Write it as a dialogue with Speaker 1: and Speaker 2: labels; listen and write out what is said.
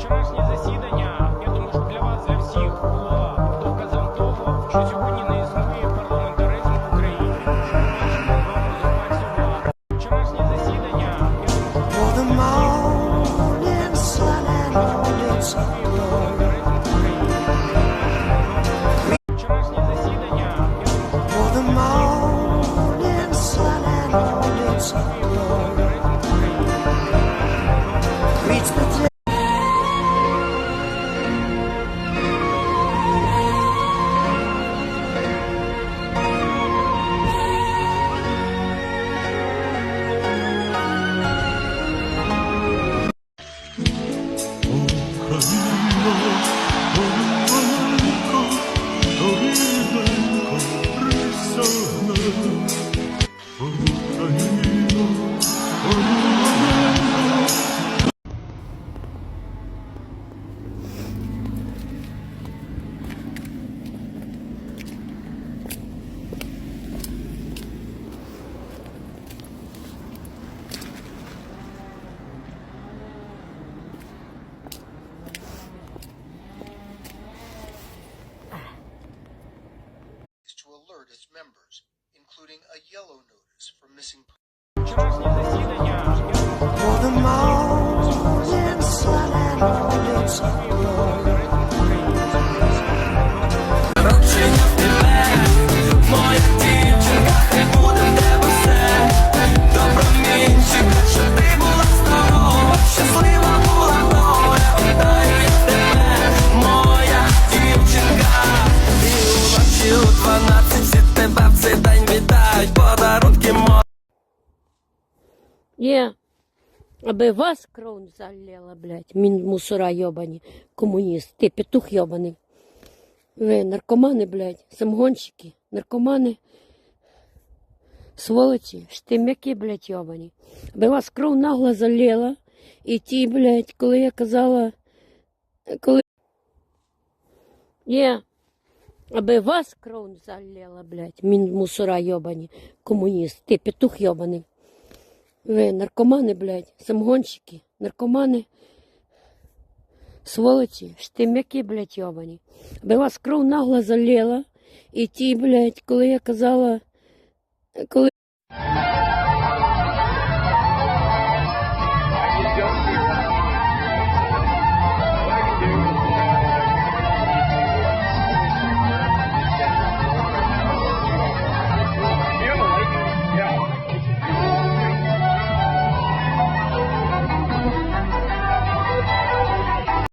Speaker 1: Вчорашнє засідання,
Speaker 2: of its
Speaker 3: members, including a yellow notice for missing.
Speaker 2: For the.
Speaker 4: Подарунки.
Speaker 5: Є. Аби вас кров залила, блядь, мін мусора йобані, комуніст, ти петух йобаний. Ви наркомани, блядь, самогонщики, наркомани, сволочі, штимяки, блядь, йобані. Аби вас кров нагло залила, і ті, блядь, коли я казала, коли. Є. Аби вас кров залила, блядь, мін мусора йобані, комуніст, ти петух йобаний. Ви наркомани, блядь, самогонщики, наркомани, сволочі, штимяки, блядь, йобані. Аби вас кров нагло залила, і ті, блядь, коли я казала, коли